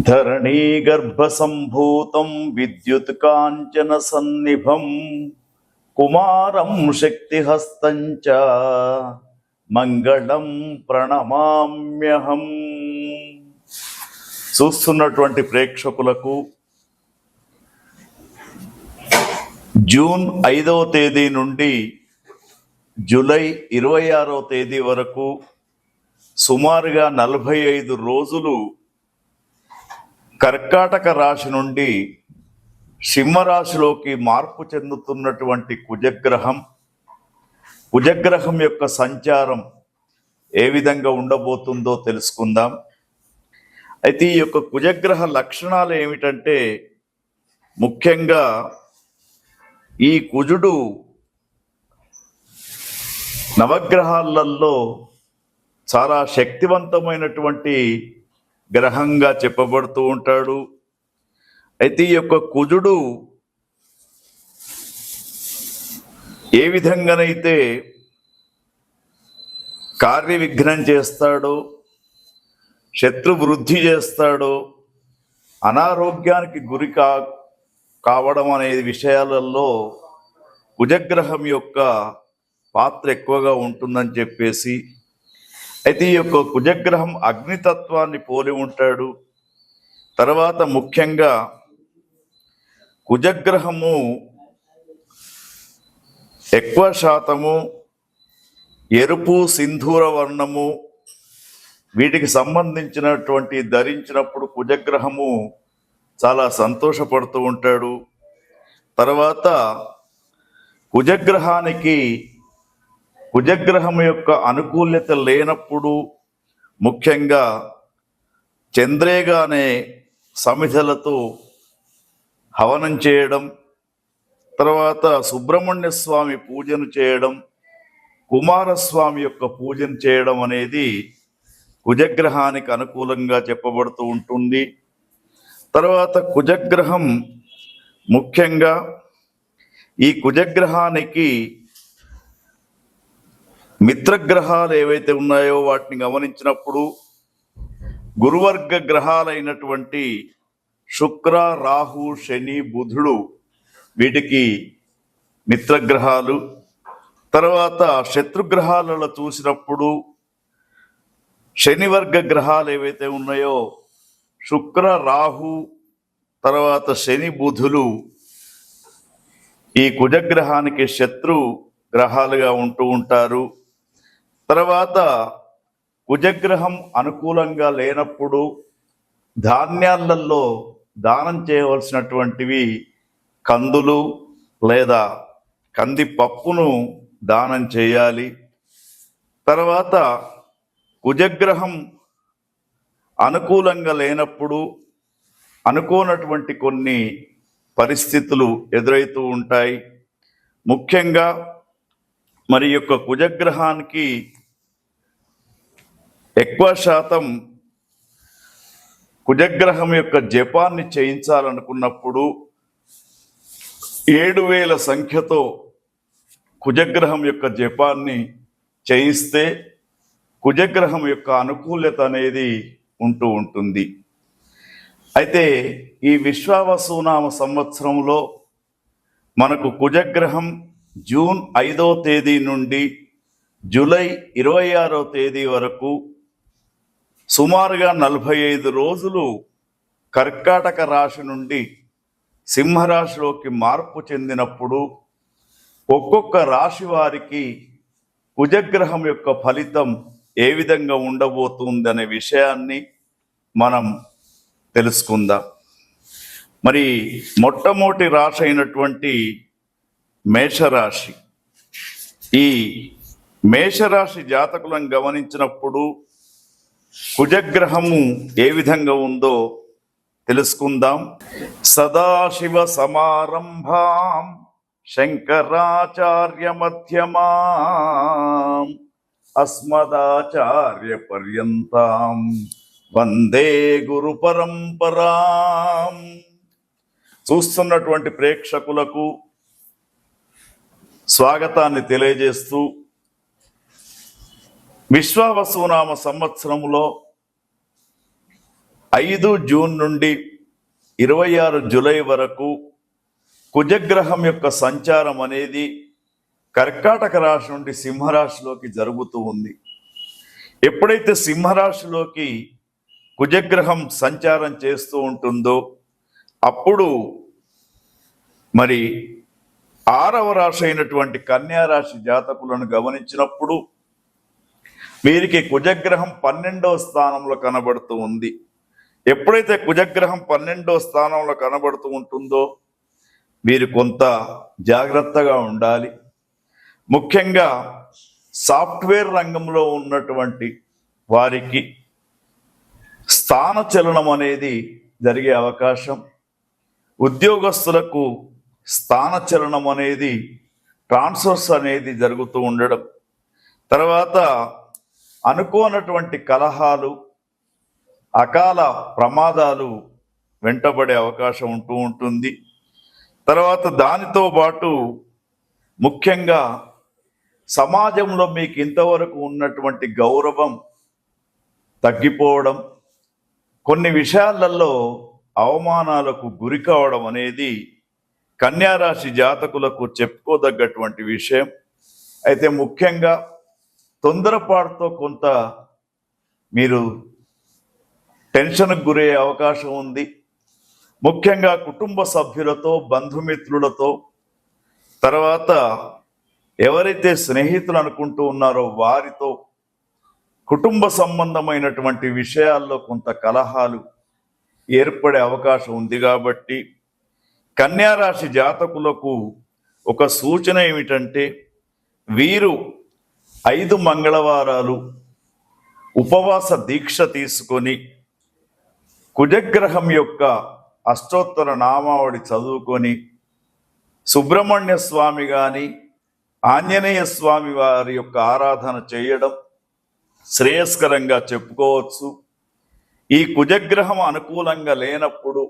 ధరణీ గర్భసంభూతం విద్యుత్ కాంచన సన్నిభం కుమారం శక్తిహస్తం మంగళం ప్రణమామ్యహం. చూస్తున్నటువంటి ప్రేక్షకులకు జూన్ ఐదవ తేదీ నుండి జూలై ఇరవై ఆరో తేదీ వరకు సుమారుగా నలభై ఐదు రోజులు కర్కాటక రాశి నుండి సింహరాశిలోకి మార్పు చెందుతున్నటువంటి కుజగ్రహం కుజగ్రహం యొక్క సంచారం ఏ విధంగా ఉండబోతుందో తెలుసుకుందాం. అయితే ఈ యొక్క కుజగ్రహ లక్షణాలు ఏమిటంటే ముఖ్యంగా ఈ కుజుడు నవగ్రహాలలో చాలా శక్తివంతమైనటువంటి గ్రహంగా చెప్పబడుతూ ఉంటాడు. అయితే ఈ యొక్క కుజుడు ఏ విధంగానైతే కార్య విఘ్నం చేస్తాడో శత్రు వృద్ధి చేస్తాడో అనారోగ్యానికి గురి కా కావడం అనే విషయాలలో కుజగ్రహం యొక్క పాత్ర ఎక్కువగా ఉంటుందని చెప్పేసి అయితే ఈ యొక్క కుజగ్రహం అగ్నితత్వాన్ని పోలి ఉంటాడు. తర్వాత ముఖ్యంగా కుజగ్రహము ఎక్కువ శాతము ఎరుపు సింధూర వర్ణము వీటికి సంబంధించినటువంటి ధరించినప్పుడు కుజగ్రహము చాలా సంతోషపడుతూ ఉంటాడు. తర్వాత కుజగ్రహానికి కుజగ్రహం యొక్క అనుకూల్యత లేనప్పుడు ముఖ్యంగా చంద్రేగానే సమిధలతో హవనం చేయడం తర్వాత సుబ్రహ్మణ్య స్వామి పూజను చేయడం కుమారస్వామి యొక్క పూజను చేయడం అనేది కుజగ్రహానికి అనుకూలంగా చెప్పబడుతూ ఉంటుంది. తర్వాత కుజగ్రహం ముఖ్యంగా ఈ కుజగ్రహానికి మిత్రగ్రహాలు ఏవైతే ఉన్నాయో వాటిని గమనించినప్పుడు గురువర్గ గ్రహాలైనటువంటి శుక్ర రాహు శని బుధుడు వీటికి మిత్రగ్రహాలు. తర్వాత శత్రుగ్రహాలలో చూసినప్పుడు శనివర్గ గ్రహాలు ఏవైతే ఉన్నాయో శుక్ర రాహు తర్వాత శని బుధులు ఈ కుజగ్రహానికి శత్రు గ్రహాలుగా ఉంటూ ఉంటారు. తర్వాత కుజగ్రహం అనుకూలంగా లేనప్పుడు ధాన్యాలలో దానం చేయవలసినటువంటివి కందులు లేదా కంది పప్పును దానం చేయాలి. తర్వాత కుజగ్రహం అనుకూలంగా లేనప్పుడు అనుకోనటువంటి కొన్ని పరిస్థితులు ఎదురవుతూ ఉంటాయి. ముఖ్యంగా మరి యొక్క కుజగ్రహానికి ఎక్కువ శాతం కుజగ్రహం యొక్క జపాన్ని చేయించాలనుకున్నప్పుడు ఏడు వేల సంఖ్యతో కుజగ్రహం యొక్క జపాన్ని చేయిస్తే కుజగ్రహం యొక్క అనుకూలత అనేది ఉంటూ ఉంటుంది. అయితే ఈ విశ్వావసునామ సంవత్సరంలో మనకు కుజగ్రహం జూన్ ఐదో తేదీ నుండి జూలై ఇరవై ఆరో తేదీ వరకు సుమారుగా నలభై ఐదు రోజులు కర్కాటక రాశి నుండి సింహరాశిలోకి మార్పు చెందినప్పుడు ఒక్కొక్క రాశి వారికి కుజగ్రహం యొక్క ఫలితం ఏ విధంగా ఉండబోతుంది అనే విషయాన్ని మనం తెలుసుకుందాం. మరి మొట్టమొదటి రాశి అయినటువంటి మేషరాశి. ఈ మేషరాశి జాతకులను గమనించినప్పుడు కుజగ్రహము ఏ విధంగా ఉందో తెలుసుకుందాం. సదాశివ సమారంభాం శంకరాచార్య మధ్యమాం అస్మదాచార్య పర్యంతం వందే గురు పరంపరాం. చూస్తున్నటువంటి ప్రేక్షకులకు స్వాగతాన్ని తెలియజేస్తూ విశ్వావసునామ సంవత్సరంలో ఐదు జూన్ నుండి ఇరవై ఆరు జూలై వరకు కుజగ్రహం యొక్క సంచారం అనేది కర్కాటక రాశి నుండి సింహరాశిలోకి జరుగుతూ ఉంది. ఎప్పుడైతే సింహరాశిలోకి కుజగ్రహం సంచారం చేస్తూ ఉంటుందో అప్పుడు మరి ఆరవ రాశి అయినటువంటి కన్యారాశి జాతకులను గమనించినప్పుడు వీరికి కుజగ్రహం పన్నెండవ స్థానంలో కనబడుతూ ఉంది. ఎప్పుడైతే కుజగ్రహం పన్నెండవ స్థానంలో కనబడుతూ ఉంటుందో వీరు కొంత జాగ్రత్తగా ఉండాలి. ముఖ్యంగా సాఫ్ట్వేర్ రంగంలో ఉన్నటువంటి వారికి స్థాన చలనం అనేది జరిగే అవకాశం. ఉద్యోగస్తులకు స్థాన చలనం అనేది ట్రాన్స్ఫర్స్ అనేది జరుగుతూ ఉండడం. తర్వాత అనుకోనటువంటి కలహాలు అకాల ప్రమాదాలు వెంటబడే అవకాశం ఉంటూ ఉంటుంది. తర్వాత దానితో పాటు ముఖ్యంగా సమాజంలో మీకు ఇంతవరకు ఉన్నటువంటి గౌరవం తగ్గిపోవడం కొన్ని విషయాలలో అవమానాలకు గురి కావడం అనేది కన్యారాశి జాతకులకు చెప్పుకోదగ్గటువంటి విషయం. అయితే ముఖ్యంగా తొందరపాటుతో కొంత మీరు టెన్షన్కు గురయ్యే అవకాశం ఉంది. ముఖ్యంగా కుటుంబ సభ్యులతో బంధుమిత్రులతో తర్వాత ఎవరైతే స్నేహితులు అనుకుంటూ ఉన్నారో వారితో కుటుంబ సంబంధమైనటువంటి విషయాల్లో కొంత కలహాలు ఏర్పడే అవకాశం ఉంది కాబట్టి కన్యారాశి జాతకులకు ఒక సూచన ఏమిటంటే వీరు ఐదు మంగళవారాలు ఉపవాస దీక్ష తీసుకొని కుజగ్రహం యొక్క అష్టోత్తర నామావళి చదువుకొని సుబ్రహ్మణ్య స్వామి గాని ఆంజనేయ స్వామి వారి యొక్క ఆరాధన చేయడం శ్రేయస్కరంగా చెప్పుకోవచ్చు. ఈ కుజగ్రహం అనుకూలంగా లేనప్పుడు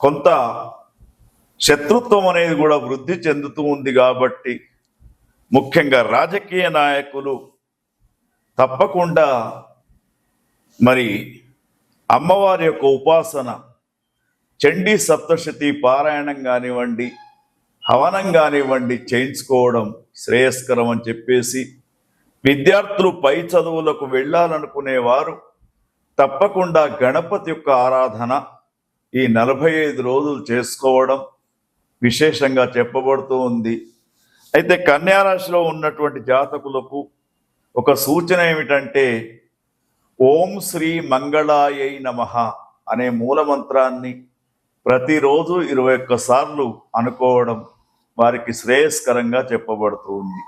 కొంత శత్రుత్వం అనేది కూడా వృద్ధి చెందుతూ ఉంది కాబట్టి ముఖ్యంగా రాజకీయ నాయకులు తప్పకుండా మరి అమ్మవారి యొక్క ఉపాసన చండీ సప్తశతి పారాయణం కానివ్వండి హవనం కానివ్వండి చేయించుకోవడం శ్రేయస్కరం అని చెప్పేసి విద్యార్థులు పై చదువులకు వెళ్ళాలనుకునేవారు తప్పకుండా గణపతి యొక్క ఆరాధన ఈ నలభై ఐదు రోజులు చేసుకోవడం విశేషంగా చెప్పబడుతూ ఉంది. అయితే కన్యారాశిలో ఉన్నటువంటి జాతకులకు ఒక సూచన ఏమిటంటే ఓం శ్రీ మంగళాయై నమః అనే మూల మంత్రాన్ని ప్రతిరోజు ఇరవై ఒక్క సార్లు అనుకోవడం వారికి శ్రేయస్కరంగా చెప్పబడుతుంది